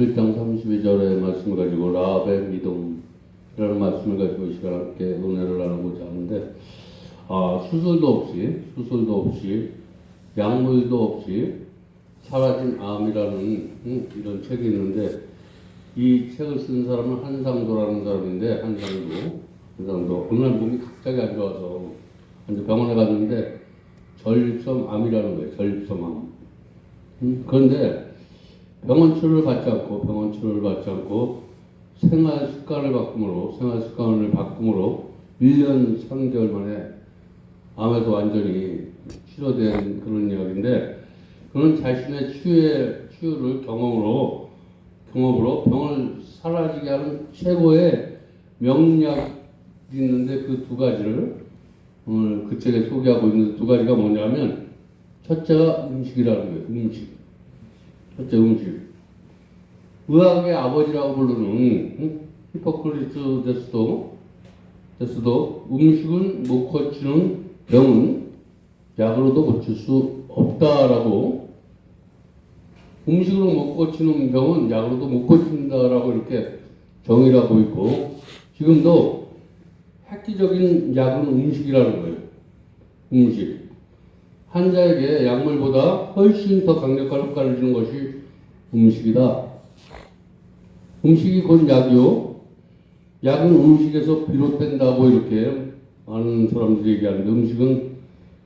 11장 32절의 말씀을 가지고 라합의 믿음이라는 말씀을 가지고 이 시간 함께 은혜를 나누고자 하는데 아, 수술도 없이 수술도 없이 약물도 없이 사라진 암이라는 음, 이런 책이 있는데 이 책을 쓴 사람은 한상도라는 사람인데 한상도 한상도. 어느 날 몸이 갑자기 안 좋아서 이제 병원에 갔는데 전립선 암이라는 거예요 전립선 암. 음, 그런데 병원 치료를 받지 않고 병원 치료를 받지 않고 생활 습관을 바꿈으로 생활 습관을 바꿈으로 1년 3개월 만에 암에서 완전히 치료된 그런 이야기인데 그는 자신의 치유의 치유를 경험으로 경험으로 병을 사라지게 하는 최고의 명약이 있는데 그 두 가지를 오늘 그 책에 소개하고 있는 두 가지가 뭐냐면 첫째가 음식이라는 거예요. 음식. 첫째 음식. 의학의 아버지라고 부르는 응? 히포크리스 데스도 데스도 음식은 못 고치는 병은 약으로도 고칠 수 없다라고 음식으로 못 고치는 병은 약으로도 못 고친다라고 이렇게 정의를 하고 있고 지금도 획기적인 약은 음식이라는 거예요. 음식. 환자에게 약물보다 훨씬 더 강력한 효과를 주는 것이 음식이다. 음식이 곧 약이요. 약은 음식에서 비롯된다고 이렇게 많은 사람들이 얘기하는데 음식은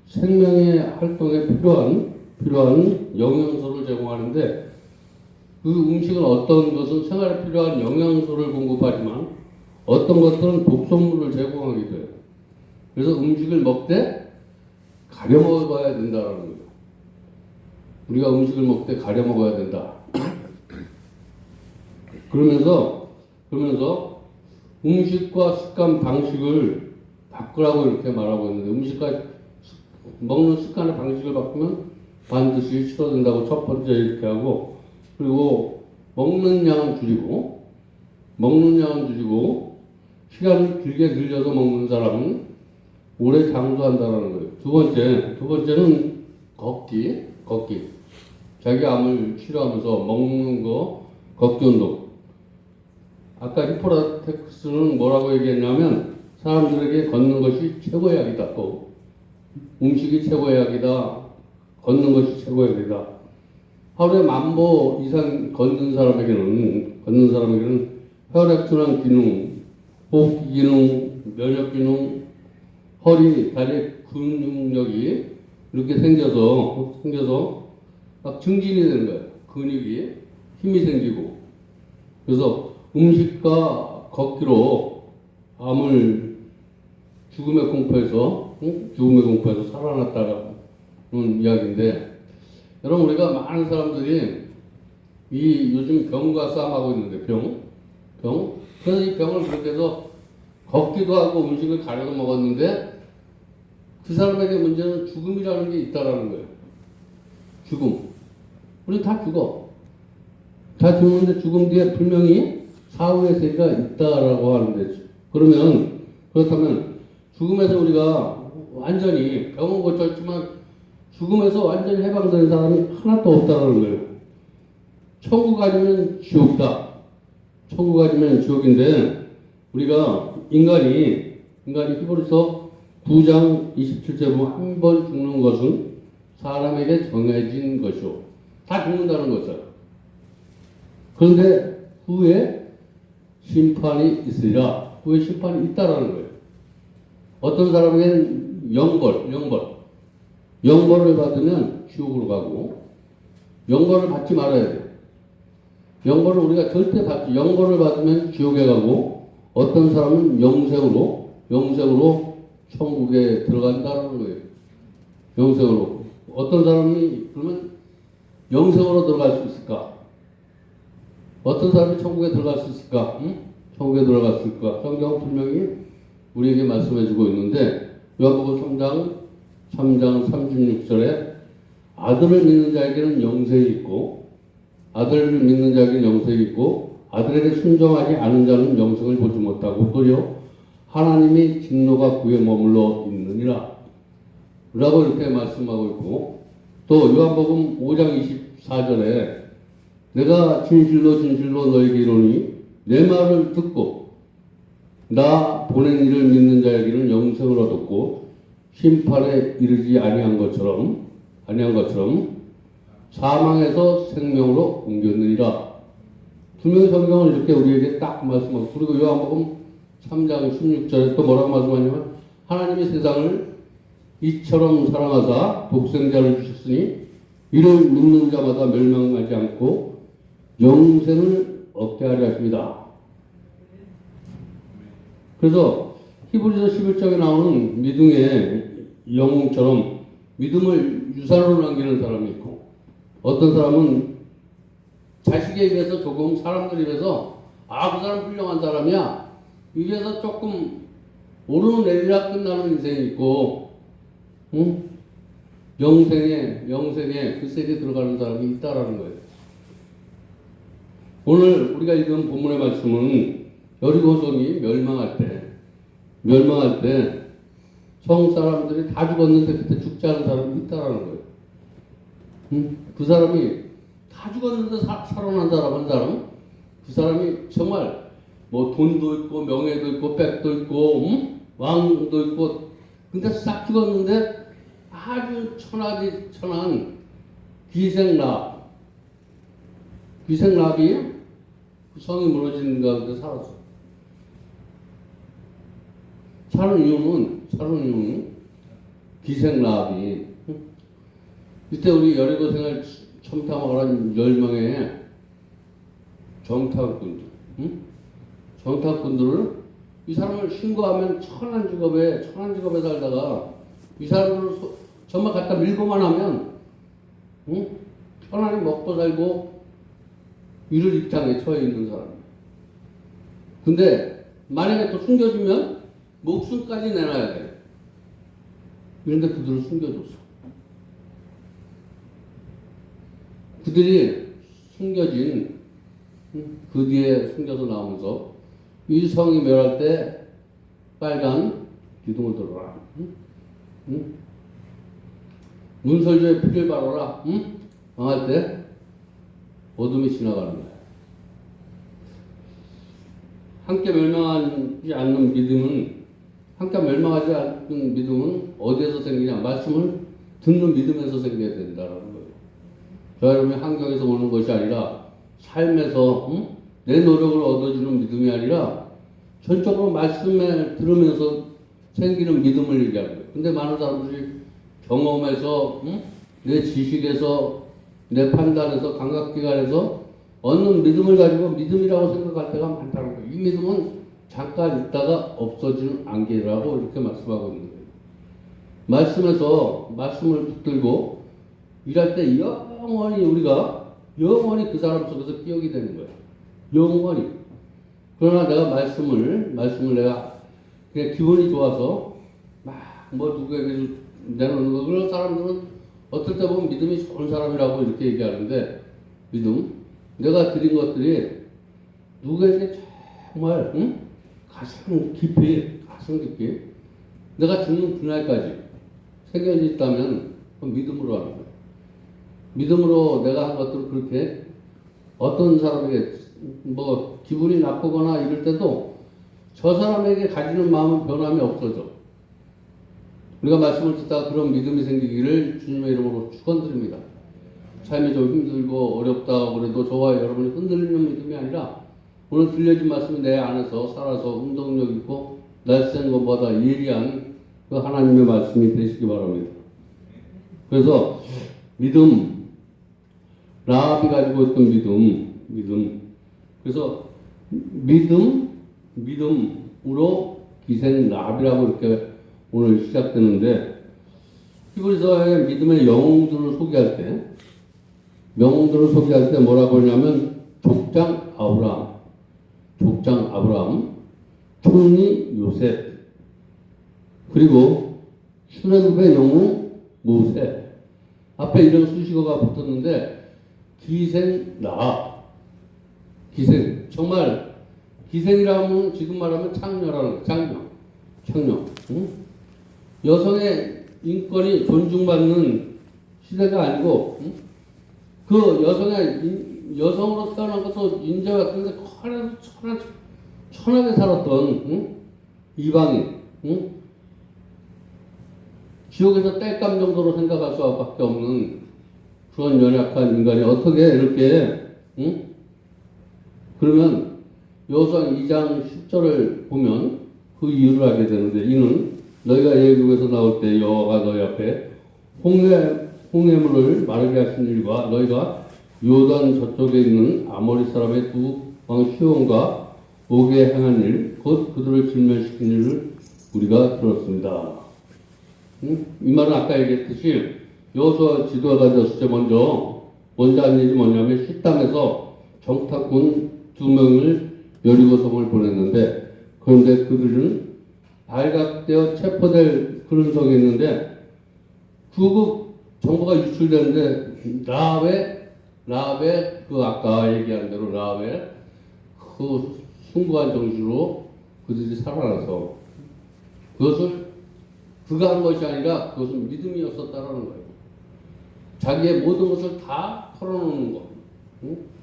생명의 활동에 필요한 필요한 영양소를 제공하는데 그 음식은 어떤 것은 생활에 필요한 영양소를 공급하지만 어떤 것들은 독성물을 제공하기도 해요. 그래서 음식을 먹되 가려 먹어야 된다라는 거예요. 우리가 음식을 먹되 가려 먹어야 된다. 그러면서 그러면서 음식과 습관 방식을 바꾸라고 이렇게 말하고 있는데 음식과 먹는 습관의 방식을 바꾸면 반드시 치료된다고 첫 번째 이렇게 하고 그리고 먹는 양은 줄이고 먹는 양은 줄이고 시간을 길게 늘려서 먹는 사람은 오래 장수한다라는 거예요. 두 번째 두 번째는 걷기 걷기. 자기 암을 치료하면서 먹는 거 걷기 운동. 아까 히포라텍스는 뭐라고 얘기했냐면 사람들에게 걷는 것이 최고의 약이다. 또 음식이 최고의 약이다. 걷는 것이 최고의 약이다. 하루에 만보 이상 걷는 사람에게는 걷는 사람에게는 혈액순환 기능, 호흡기 기능, 면역 기능, 허리, 다리 근육력이 이렇게 생겨서 생겨서 막 증진이 되는 거예요. 근육이 힘이 생기고 그래서 음식과 걷기로 암을 죽음의 공포에서 응? 죽음의 공포에서 살아났다는 이야기인데 여러분 우리가 많은 사람들이 이 요즘 병과 싸움하고 있는데 병, 병. 그래서 이 병을 그렇게 해서 걷기도 하고 음식을 가려서 먹었는데 그 사람에게 문제는 죽음이라는 게 있다라는 거예요. 죽음. 우리 다 죽어. 다 죽는데 죽음 뒤에 분명히 사후의 세계가 있다라고 하는데 그러면 그렇다면 죽음에서 우리가 완전히 병은 고쳤지만 죽음에서 완전히 해방된 사람이 하나도 없다는 거예요. 천국 아니면 지옥이다. 천국 아니면 지옥인데 우리가 인간이 인간이 히브리서 9장 27절 보면 한번 죽는 것은 사람에게 정해진 것이오. 다 죽는다는 거죠. 그런데 후에 심판이 있으리라. 후에 심판이 있다라는 거예요. 어떤 사람에게는 영벌, 영벌. 영벌을 받으면 지옥으로 가고, 영벌을 받지 말아야 돼. 영벌을 우리가 절대 받지, 영벌을 받으면 지옥에 가고, 어떤 사람은 영생으로, 영생으로 천국에 들어간다는 거예요. 영생으로. 어떤 사람이, 그러면 영생으로 들어갈 수 있을까? 어떤 사람이 천국에 들어갈 수 있을까? 응? 천국에 있을까? 성경은 분명히 우리에게 말씀해 주고 있는데, 요한복음 3장, 3장 36절에 아들을 믿는 자에게는 영생이 있고, 아들을 믿는 자에게는 영생이 있고, 아들에게 순종하지 않은 자는 영생을 보지 못하고, 도리어 하나님이 진노가 그에 머물러 있느니라. 라고 이렇게 말씀하고 있고, 또 요한복음 5장 24절에 내가 진실로 진실로 너에게 이르노니 내 말을 듣고 나 보낸 이를 믿는 자에게는 영생을 얻었고 심판에 이르지 아니한 것처럼 아니한 것처럼 사망에서 생명으로 옮겼느니라. 분명히 성경은 이렇게 우리에게 딱 말씀하고 그리고 요한복음 3장 16절에 또 뭐라고 말씀하냐면 하나님이 세상을 이처럼 사랑하사 독생자를 주셨으니 이를 믿는 자마다 멸망하지 않고 영생을 얻게 하려 하십니다. 그래서 히브리서 11장에 나오는 믿음의 영웅처럼 믿음을 유산으로 남기는 사람이 있고 어떤 사람은 자식에 비해서 조금 사람들에 비해서 아 그 사람 훌륭한 사람이야 이게서 조금 오르내리라 끝나는 인생이 있고 응? 영생에 영생에 그 세계에 들어가는 사람이 있다라는 거예요. 오늘 우리가 읽은 본문의 말씀은 여리고성이 멸망할 때 멸망할 때 성 사람들이 다 죽었는데 그때 죽지 않은 사람이 있다라는 거예요. 응? 그 사람이 다 죽었는데 사, 살아난 사람 한 사람 그 사람이 정말 뭐 돈도 있고 명예도 있고 백도 있고 응? 왕도 있고 근데 싹 죽었는데 아주 천하디 천한 기생랍 기생랍이 그 성이 무너지는 가운데 살았어. 사는 이유는 사는 이유는 기생랍이 응? 이때 우리 여리고 생활 첨탐을 한 10명의 정탐꾼들, 응? 정탐꾼들을 이 사람을 신고하면 천한 직업에, 천한 직업에 살다가 이 사람들을 소- 정말 갖다 밀고만 하면, 응? 편안히 먹고 살고 이를 입장에 처해 있는 사람. 근데 만약에 또 숨겨주면 목숨까지 내놔야 돼. 그런데 그들을 숨겨줬어. 그들이 숨겨진 음, 그 뒤에 숨겨서 나오면서 이 성이 멸할 때 빨간 기둥을 들어라. 응? 응? 문설주에 피를 바라라. 응? 망할 때 어둠이 지나가는 거야. 함께 멸망하지 않는 믿음은 함께 멸망하지 않는 믿음은 어디에서 생기냐? 말씀을 듣는 믿음에서 생겨야 된다라는 거예요. 저 여러분이 환경에서 오는 것이 아니라 삶에서 응? 내 노력을 얻어주는 믿음이 아니라 전적으로 말씀을 들으면서 생기는 믿음을 얘기하는 거예요. 근데 많은 사람들이 경험에서 응? 내 지식에서 내 판단에서 감각기관에서 얻는 믿음을 가지고 믿음이라고 생각할 때가 많다는 거예요. 이 믿음은 잠깐 있다가 없어지는 안개라고 이렇게 말씀하고 있는 거예요. 말씀에서 말씀을 붙들고 일할 때 영원히 우리가 영원히 그 사람 속에서 기억이 되는 거예요. 영원히. 그러나 내가 말씀을 말씀을 내가 그냥 기분이 좋아서 막 뭐 누구에게 내놓는 거 그런 사람들은 어떨 때 보면 믿음이 좋은 사람이라고 이렇게 얘기하는데 믿음 내가 드린 것들이 누구에게 정말 응? 가슴 깊이 가슴 깊이 내가 죽는 그날까지 새겨져 있다면 그건 믿음으로 하는 거예요. 믿음으로 내가 한 것들을 그렇게 어떤 사람에게 뭐 기분이 나쁘거나 이럴 때도 저 사람에게 가지는 마음은 변함이 없어져. 우리가 말씀을 듣다가 그런 믿음이 생기기를 주님의 이름으로 축원드립니다. 삶이 좀 힘들고 어렵다 그래도 저와 여러분이 흔들리는 믿음이 아니라 오늘 들려진 말씀이 내 안에서 살아서 운동력 있고 날쌘 것보다 예리한 그 하나님의 말씀이 되시기 바랍니다. 그래서 믿음, 라합이 가지고 있던 믿음, 믿음. 그래서 믿음, 믿음으로 기생 라합이라고 이렇게 오늘 시작되는데 히브리서의 믿음의 영웅들을 소개할 때 영웅들을 소개할 때 뭐라고 하냐면 족장 아브라함, 족장 아브라함, 총리 요셉, 그리고 수레굽의 영웅 모세. 앞에 이런 수식어가 붙었는데 기생 나 기생 정말 기생이라면 지금 말하면 창녀라는. 창녀, 창녀. 응? 여성의 인권이 존중받는 시대가 아니고 응? 그 여성의 인- 여성으로 태어난 것도 인정했는데 하나도 천하, 천하게 살았던 응? 이방인 응? 지옥에서 땔감 정도로 생각할 수밖에 없는 그런 연약한 인간이 어떻게 이렇게 응? 그러면 여호수아 2장 10절을 보면 그 이유를 알게 되는데 이는 너희가 예국에서 나올 때 여호와가 너희 앞에 홍해 홍해물을 마르게 하신 일과 너희가 요단 저쪽에 있는 아모리 사람의 두 왕 시온과 오게 행한 일, 곧 그들을 질멸시킨 일을 우리가 들었습니다. 응? 이 말은 아까 얘기했듯이 여호수아 지도가 되었을 때 먼저 먼저 한 일이 뭐냐면 식당에서 정탐꾼 두 명을 여리고성을 보냈는데 그런데 그들은 발각되어 체포될 그런 성이 있는데 그 정보가 유출되는데 라합의 라합의 그 아까 얘기한 대로 라합의 그 숭고한 정신으로 그들이 살아나서 그것을 그가 한 것이 아니라 그것은 믿음이었었다라는 거예요. 자기의 모든 것을 다 털어놓는 것. 응?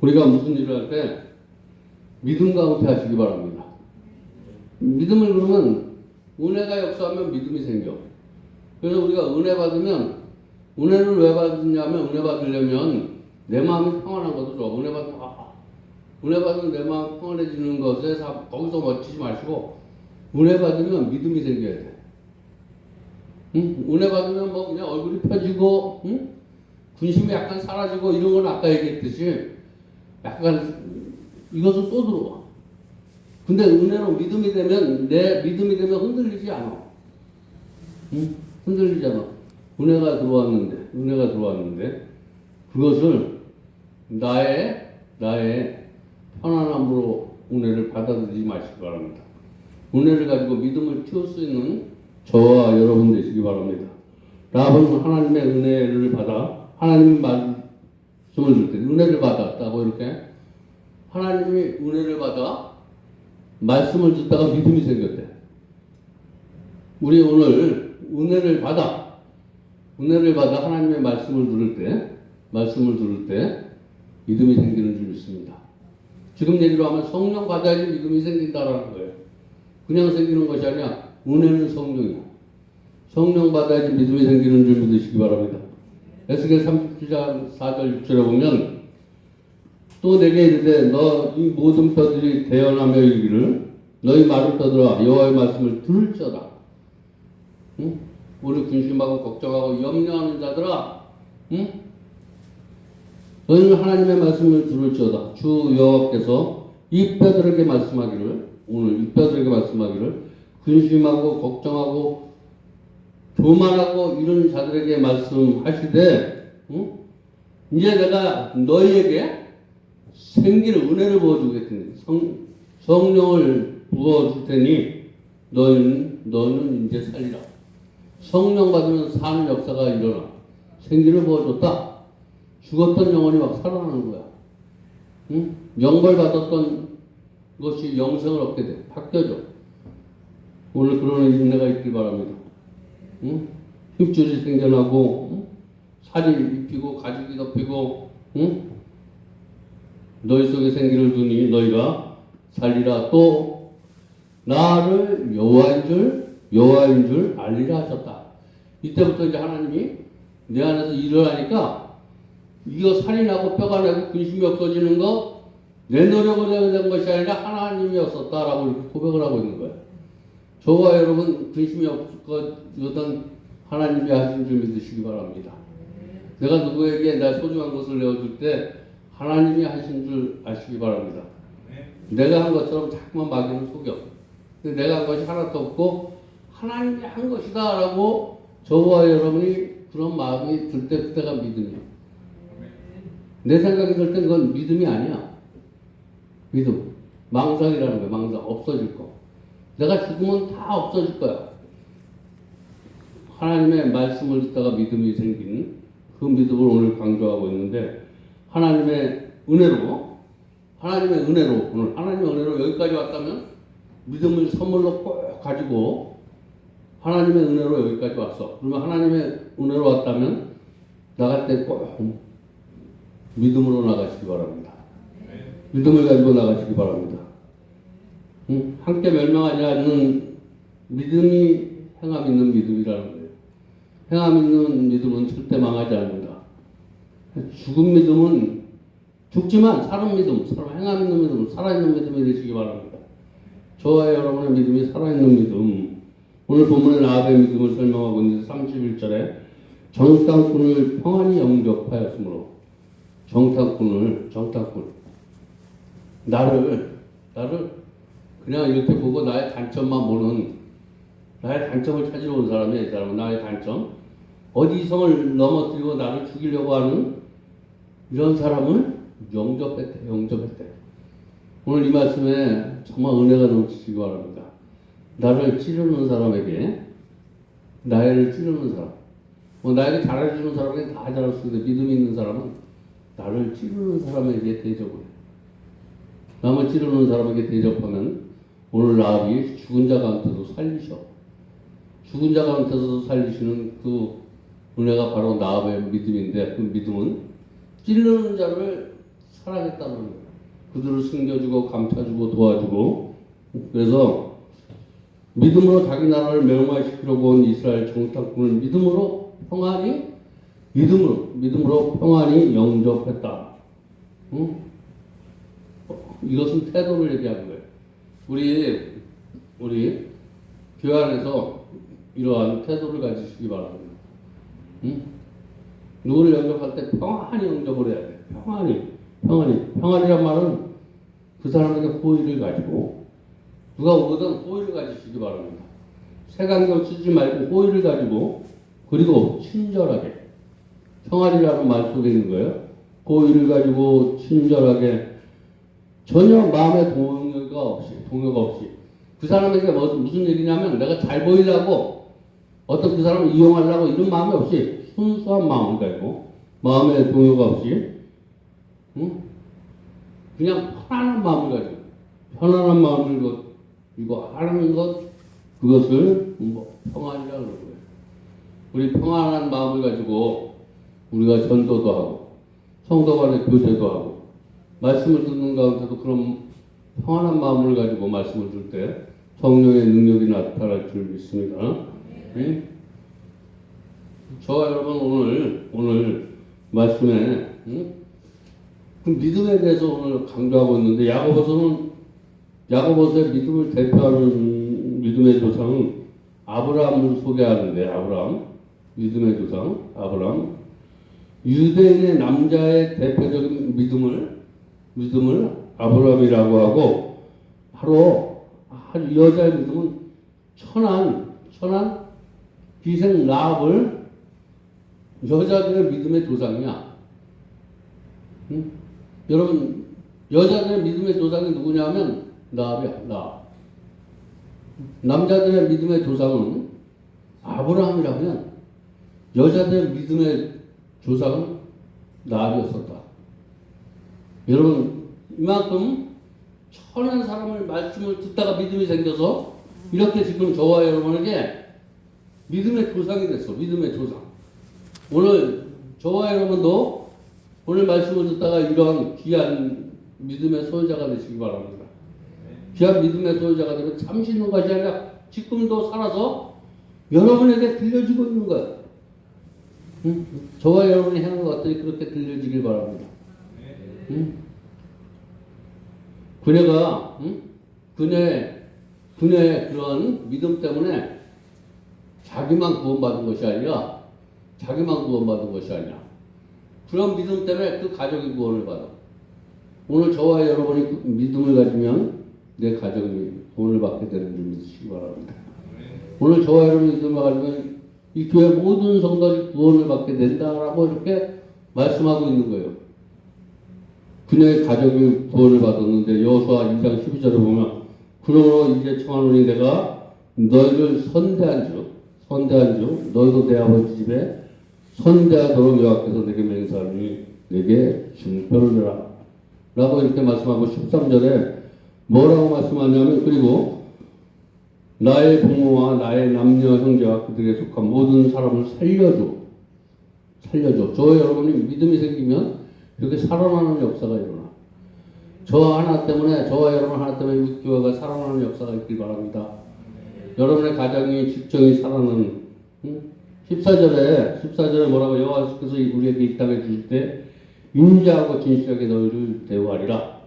우리가 무슨 일을 할 때 믿음과 은퇴하시기 바랍니다. 믿음을 그러면 은혜가 역사하면 믿음이 생겨. 그래서 우리가 은혜 받으면 은혜를 왜 받느냐면 은혜 받으려면 내 마음이 평안한 좋아. 은혜 받으면 아, 은혜 받으면 내 마음 평안해지는 것에 사- 거기서 멋지지 마시고 은혜 받으면 믿음이 생겨야 돼. 응? 은혜 받으면 뭐 그냥 얼굴이 펴지고 응? 군심이 약간 사라지고 이런 건 아까 얘기했듯이 약간 이것은 또 들어와. 근데 은혜로 믿음이 되면 내 믿음이 되면 흔들리지 않아. 응? 흔들리지 않아. 은혜가 들어왔는데 은혜가 들어왔는데 그것을 나의 나의 편안함으로 은혜를 받아들이지 마시기 바랍니다. 은혜를 가지고 믿음을 키울 수 있는 저와 여러분 되시기 바랍니다. 라합은 하나님의 은혜를 받아 하나님 말씀을 들때 은혜를 받았 다고 이렇게 하나님이 은혜를 받아 말씀을 듣다가 믿음이 생겼대. 우리 오늘 은혜를 받아 은혜를 받아 하나님의 말씀을 들을 때 말씀을 들을 때 믿음이 생기는 줄 믿습니다. 지금 얘기로 하면 성령 받아야지 믿음이 생긴다라는 거예요. 그냥 생기는 것이 아니라 은혜는 성령이야. 성령 받아야지 믿음이 생기는 줄 믿으시기 바랍니다. 에스겔 37장 4절 6절에 보면 또 내게 이르되 너 이 모든 뼈들이 대언하며 이르기를 너희 마른 뼈들아 여호와의 말씀을 들을지어다. 응? 우리 근심하고 걱정하고 염려하는 자들아, 응? 너희는 하나님의 말씀을 들을지어다. 주 여호와께서 이 뼈들에게 말씀하기를 오늘 이 뼈들에게 말씀하기를 근심하고 걱정하고 교만하고 이런 자들에게 말씀하시되 응? 이제 내가 너희에게 생기를 은혜를 부어주겠더니 성, 성령을 부어줄 테니 너희는 너는 이제 살리라. 성령 받으면 사는 역사가 일어나. 생기를 부어줬다. 죽었던 영혼이 막 살아나는 거야. 응? 영벌 받았던 것이 영생을 얻게 돼. 바뀌어져. 오늘 그런 은혜가 있길 바랍니다. 응? 힘줄이 생겨나고, 응? 살이 입히고, 가죽이 덮이고, 응? 너희 속에 생기를 두니 너희가 살리라 또 나를 여호와인 줄 여호와인 줄 알리라 하셨다. 이때부터 이제 하나님이 내 안에서 일을 하니까 이거 살이 나고 뼈가 나고 근심이 없어지는 거 내 노력으로 된 것이 아니라 하나님이었었다라고 이렇게 고백을 하고 있는 거예요. 저와 여러분 근심이 없었던 하나님이 하신 줄 믿으시기 바랍니다. 내가 누구에게 내 소중한 것을 내어줄 때 하나님이 하신 줄 아시기 바랍니다. 내가 한 것처럼 자꾸만 마귀는 속여. 근데 내가 한 것이 하나도 없고 하나님이 한 것이다 라고 저와 여러분이 그런 마음이 들 때 그때가 믿음이야. 내 생각이 들 때 그건 믿음이 아니야. 믿음. 망상이라는 거야. 망상. 없어질 거. 내가 죽으면 다 없어질 거야. 하나님의 말씀을 듣다가 믿음이 생긴 그 믿음을 오늘 강조하고 있는데 하나님의 은혜로 하나님의 은혜로 오늘 하나님의 은혜로 여기까지 왔다면 믿음을 선물로 꼭 가지고 하나님의 은혜로 여기까지 왔어. 그러면 하나님의 은혜로 왔다면 나갈 때 꼭 믿음으로 나가시기 바랍니다. 믿음을 가지고 나가시기 바랍니다. 응? 함께 멸망하지 않는 믿음이 행함 있는 믿음이라는 거예요. 행함 있는 믿음은 절대 망하지 않는다. 죽은 믿음은 죽지만 사는 믿음, 사람 행함 있는 믿음, 살아있는 믿음이 되시기 바랍니다. 저와 여러분의 믿음이 살아있는 믿음. 오늘 본문의 나합의 믿음을 설명하고 있는데 31절에 정탐꾼을 평안히 영접하였으므로 정탐꾼을 정탐꾼 나를 나를 그냥 이렇게 보고 나의 단점만 보는 나의 단점을 찾으러 온 사람이야 이 사람은 나의 단점 어디 이성을 넘어뜨리고 나를 죽이려고 하는 이런 사람을 영접했대 영접했대. 오늘 이 말씀에 정말 은혜가 넘치시기 바랍니다. 나를 찌르는 사람에게 나를 찌르는 사람. 뭐 나에게 잘해주는 사람에게 다 잘할 수 있는데 믿음이 있는 사람은 나를 찌르는 사람에게 대접을 해. 남을 찌르는 사람에게 대접하면 오늘 라합이 죽은 자 가운데도 살리셔. 죽은 자 가운데서도 살리시는 그 은혜가 바로 나합의 믿음인데 그 믿음은 찌르는 자를 사랑했다는 거예요. 그들을 숨겨주고 감싸주고 도와주고 그래서 믿음으로 자기 나라를 멸망시키려고 온 이스라엘 정탐꾼을 믿음으로 평안히 믿음으로 믿음으로 평안히 영접했다. 응? 이것은 태도를 얘기하는 거예요. 우리 우리 교회 안에서 이러한 태도를 가지시기 바랍니다. 응? 누구를 영접할 때 평안히 영접을 해야 돼. 평안히, 평안히, 평안이란 말은 그 사람에게 호의를 가지고 누가 오든 호의를 가지시기 바랍니다. 색안경 쓰지 말고 호의를 가지고 그리고 친절하게 평안이라는 말 속에 있는 거예요. 호의를 가지고 친절하게 전혀 마음에 동요가 없이, 동요가 없이. 그 사람에게 뭐, 무슨 얘기냐면 내가 잘 보이려고 어떤 그 사람을 이용하려고 이런 마음이 없이 순수한 마음을 가지고 마음에 동요가 없이 응? 그냥 편안한 마음을 가지고 편안한 마음을 이거, 이거 하는 것 그것을 뭐 평안이라고 그러는 거예요. 우리 평안한 마음을 가지고 우리가 전도도 하고 성도 간의 교제도 하고 말씀을 듣는 가운데도 그런 평안한 마음을 가지고 말씀을 줄 때 성령의 능력이 나타날 줄 믿습니다. 네? 저와 여러분 오늘 오늘 말씀에 응? 그 믿음에 대해서 오늘 강조하고 있는데 야고보서는 야고보서의 믿음을 대표하는 믿음의 조상은 아브라함을 소개하는데 아브라함 믿음의 조상 아브라함 유대인의 남자의 대표적인 믿음을 믿음을 아브라함이라고 하고 바로 한 여자의 믿음은 천한 천한 기생 라합을 여자들의 믿음의 조상이야. 응? 여러분 여자들의 믿음의 조상이 누구냐면 라합이야. 라. 남자들의 믿음의 조상은 아브라함이라면 여자들의 믿음의 조상은 라합이었었다. 여러분 이만큼 천한 사람을 말씀을 듣다가 믿음이 생겨서 이렇게 지금 저와 여러분에게 믿음의 조상이 됐어. 믿음의 조상. 오늘 저와 여러분도 오늘 말씀을 듣다가 이러한 귀한 믿음의 소유자가 되시기 바랍니다. 귀한 믿음의 소유자가 되면 참신는 것이 아니라 지금도 살아서 여러분에게 들려지고 있는 거예요. 응? 저와 여러분이 하는 것들이 그렇게 들려지길 바랍니다. 응? 그녀가 응? 그녀의 그녀의 그런 믿음 때문에 자기만 구원받은 것이 아니라 자기만 구원받은 것이 아니라 그런 믿음 때문에 그 가족이 구원을 받아. 오늘 저와 여러분이 그 믿음을 가지면 내 가족이 구원을 받게 되는 줄 믿으시기 바랍니다. 오늘 저와 여러분이 믿음을 가지면 이 교회 모든 성도들이 구원을 받게 된다라고 이렇게 말씀하고 있는 거예요. 그녀의 가족이 구원을 받았는데 여호수아 2장 12절에 보면 그러므로 이제 청하노니 내가 너희를 선대한즉 선대한즉 너희도 내 아버지 집에 선대하도록 여호와께서 내게 맹세하니 내게 증표를 내라 라고 이렇게 말씀하고 13절에 뭐라고 말씀하냐면 그리고 나의 부모와 나의 남녀 형제와 그들에 속한 모든 사람을 살려줘 살려줘 저 여러분이 믿음이 생기면 이렇게 살아나는 역사가 일어나. 저 하나 때문에 저와 여러분 하나 때문에 교회가 살아나는 역사가 있길 바랍니다. 여러분의 가정이 직정이 살아나는 응? 14절에 14절에 뭐라고 여호와께서 우리에게 이 땅에 주실 때 인자하고 진실하게 너희를 대우하리라.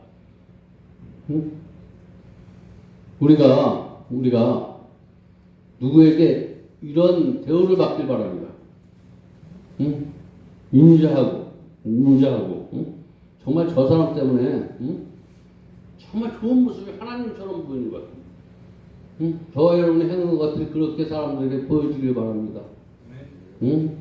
응? 우리가 우리가 누구에게 이런 대우를 받길 바랍니다. 응? 인자하고 인자하고 응? 정말 저 사람 때문에 응? 정말 좋은 모습이 하나님처럼 보이는 거야. 응? 저와 여러분이 행하는 것들이 그렇게 사람들에게 보여주길 바랍니다. 응?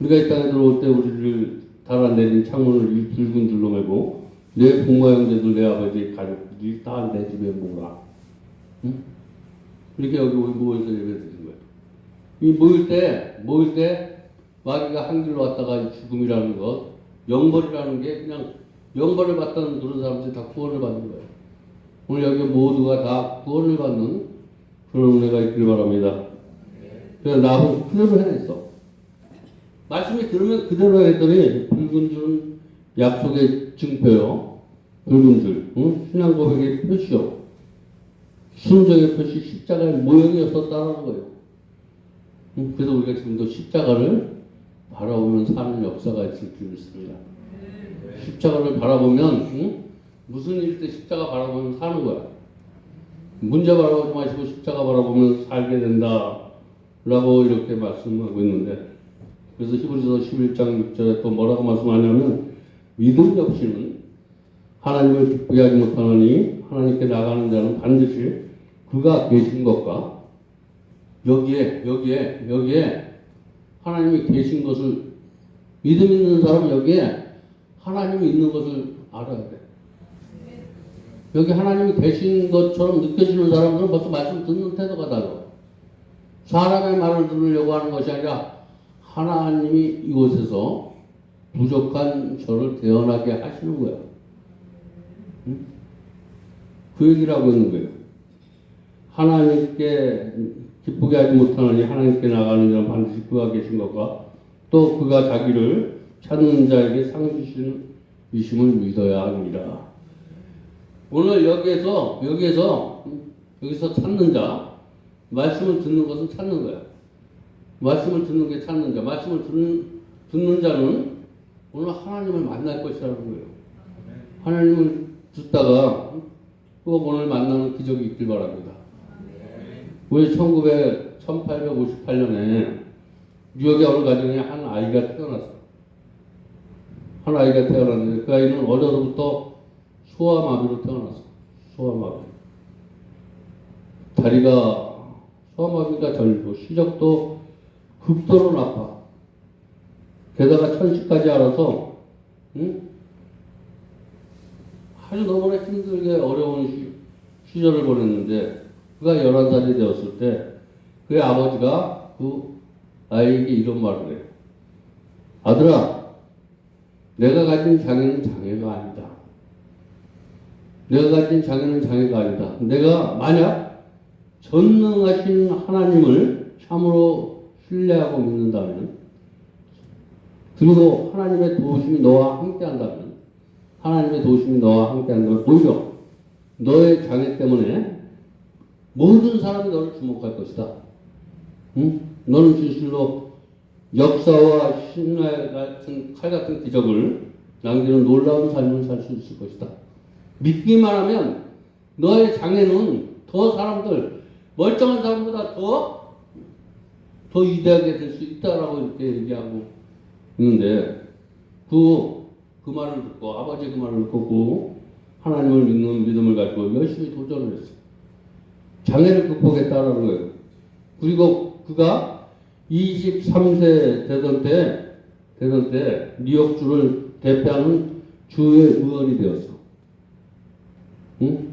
우리가 이 땅에 들어올 때 우리를 달아내린 창문을 이 붉은 줄로 메고 내 부모 형제들 내 아버지 가족들이 다 내 집에 모라. 응? 이렇게 여기 모여서 예배 드린 거예요. 이 모일 때 모일 때 마귀가 한 길로 왔다가 이 죽음이라는 것, 영벌이라는 게 그냥 영벌을 받던 그런 사람들이 다 구원을 받는 거예요. 오늘 여기 모두가 다 구원을 받는 그런 은혜가 있길 바랍니다. 그래서 나하고 그대로 해냈어. 말씀이 들으면 그대로 했더니 붉은 줄은 약속의 증표요. 붉은 줄, 응? 신앙 고백의 표시요. 순종의 표시 십자가의 모형이었었다는 거예요. 응? 그래서 우리가 지금도 십자가를 바라보면 사는 역사가 있을 줄 믿습니다. 십자가를 바라보면 응? 무슨 일 때 십자가 바라보면 사는 거야. 문제 바라보지 마시고 십자가 바라보면 살게 된다. 라고 이렇게 말씀하고 있는데 그래서 히브리서 11장 6절에 또 뭐라고 말씀하냐면 믿음 없이는 하나님을 기쁘게 하지 못하느니 하나님께 나가는 자는 반드시 그가 계신 것과 여기에 여기에 여기에 하나님이 계신 것을 믿음 있는 사람은 여기에 하나님이 있는 것을 알아야 돼. 여기 하나님이 계신 것처럼 느껴지는 사람들은 벌써 말씀 듣는 태도가 달라. 사람의 말을 들으려고 하는 것이 아니라 하나님이 이곳에서 부족한 저를 대언하게 하시는 거야. 응? 그 얘기를 하고 있는 거예요. 하나님께 기쁘게 하지 못하느니 하나님께 나가는 자는 반드시 그가 계신 것과 또 그가 자기를 찾는 자에게 상 주시는 이심을 믿어야 합니다. 오늘 여기에서 여기에서 여기서 찾는 자 말씀을 듣는 것은 찾는 거야. 말씀을 듣는 게 찾는 자. 말씀을 듣는, 듣는 자는 오늘 하나님을 만날 것이라는 거예요. 하나님을 듣다가 또 오늘 만나는 기적이 있길 바랍니다. 우리 1900, 1858년에 뉴욕의 어느 가정에 한 아이가 태어났어. 한 아이가 태어났는데 그 아이는 어려서부터 소아마비로 태어났어. 소아마비. 다리가 소아마비가 절고 시력도 극도로 나빠. 게다가 천식까지 알아서 응? 아주 너무나 힘들게 어려운 시, 시절을 보냈는데 그가 11살이 되었을 때 그의 아버지가 그 아이에게 이런 말을 해요. 아들아, 내가 가진 장애는 장애가 아니다. 내가 가진 장애는 장애가 아니다. 내가 만약 전능하신 하나님을 참으로 신뢰하고 믿는다면, 그리고 하나님의 도우심이 너와 함께 한다면, 하나님의 도우심이 너와 함께 한다면, 오히려 너의 장애 때문에 모든 사람이 너를 주목할 것이다. 응? 너는 진실로 역사와 신뢰 같은 칼 같은 기적을 남기는 놀라운 삶을 살 수 있을 것이다. 믿기만 하면 너의 장애는 더 사람들 멀쩡한 사람보다 더 더 위대하게 될 수 있다라고 이렇게 얘기하고 있는데 그, 그 말을 듣고 아버지 그 말을 듣고 하나님을 믿는 믿음을 가지고 열심히 도전을 했어. 장애를 극복했다라는 거예요. 그리고 그가 23세 되던 때, 되던 때 뉴욕주를 대표하는 주의 의원이 되었어. 응?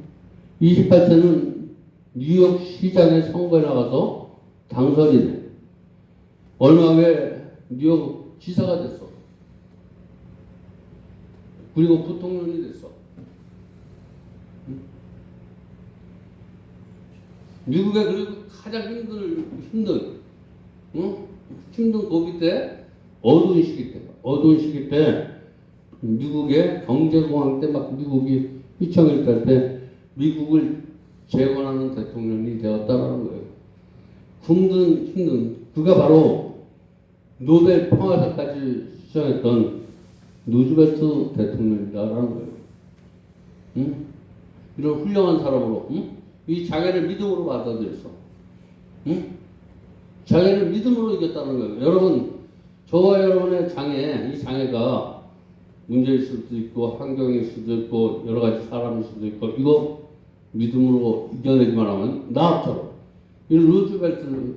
28세는 뉴욕 시장에 선거에 나가서 당선이 돼. 얼마 후에 뉴욕 지사가 됐어. 그리고 부통령이 됐어. 미국에 그리고 가장 힘들, 힘든, 응? 힘든 고비 때, 어두운 시기 때, 어두운 시기 때, 미국의 경제공황 때 막 미국이 휘청일 때 미국을 재건하는 대통령이 되었다라는 거예요. 굶든 힘든 그가 바로 노벨 평화상까지 수상했던 누즈벨트 대통령이다라는 거예요. 응? 이런 훌륭한 사람으로 응? 이 장애를 믿음으로 받아들였어. 응? 장애를 믿음으로 이겼다는 거예요. 여러분 저와 여러분의 장애 이 장애가 문제일 수도 있고 환경일 수도 있고 여러 가지 사람일 수도 있고 이거 믿음으로 이겨내기만 하면 나처럼 이 루즈벨트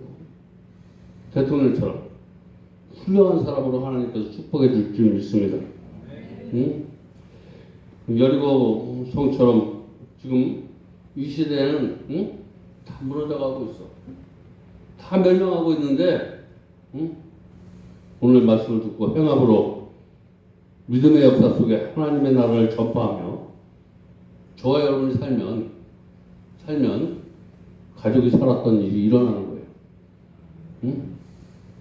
대통령처럼 훌륭한 사람으로 하나님께서 축복해 줄줄 믿습니다. 응? 여리고 성처럼 지금 이 시대에는 응? 다 무너져가고 있어. 다 멸망하고 있는데 응? 오늘 말씀을 듣고 행함으로 믿음의 역사 속에 하나님의 나라를 전파하며 저와 여러분이 살면 살면 가족이 살았던 일이 일어나는 거예요. 응?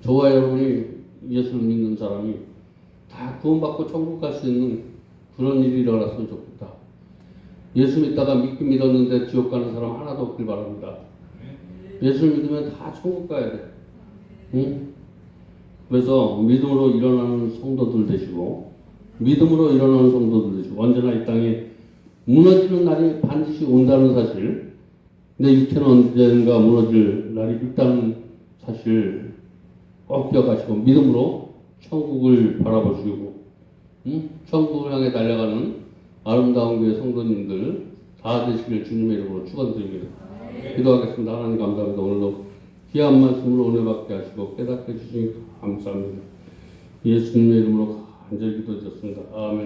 저와 여러분이 예수를 믿는 사람이 다 구원받고 천국 갈 수 있는 그런 일이 일어났으면 좋겠다. 예수 믿다가 믿긴 믿었는데 지옥 가는 사람 하나도 없길 바랍니다. 예수를 믿으면 다 천국 가야 돼. 응? 그래서 믿음으로 일어나는 성도들 되시고 믿음으로 일어나는 성도들 되시고 언제나 이 땅에 무너지는 날이 반드시 온다는 사실 내 육체는 언젠가 무너질 날이 있다는 사실 꼭 기억하시고 믿음으로 천국을 바라보시고 응? 천국을 향해 달려가는 아름다운 교회 성도님들 다 되시길 주님의 이름으로 축원드립니다. 기도하겠습니다. 하나님 감사합니다. 오늘도 귀한 말씀으로 은혜 받게 하시고 깨닫게 해주시니 감사합니다. 예수님의 이름으로 간절히 기도드렸습니다. 아멘.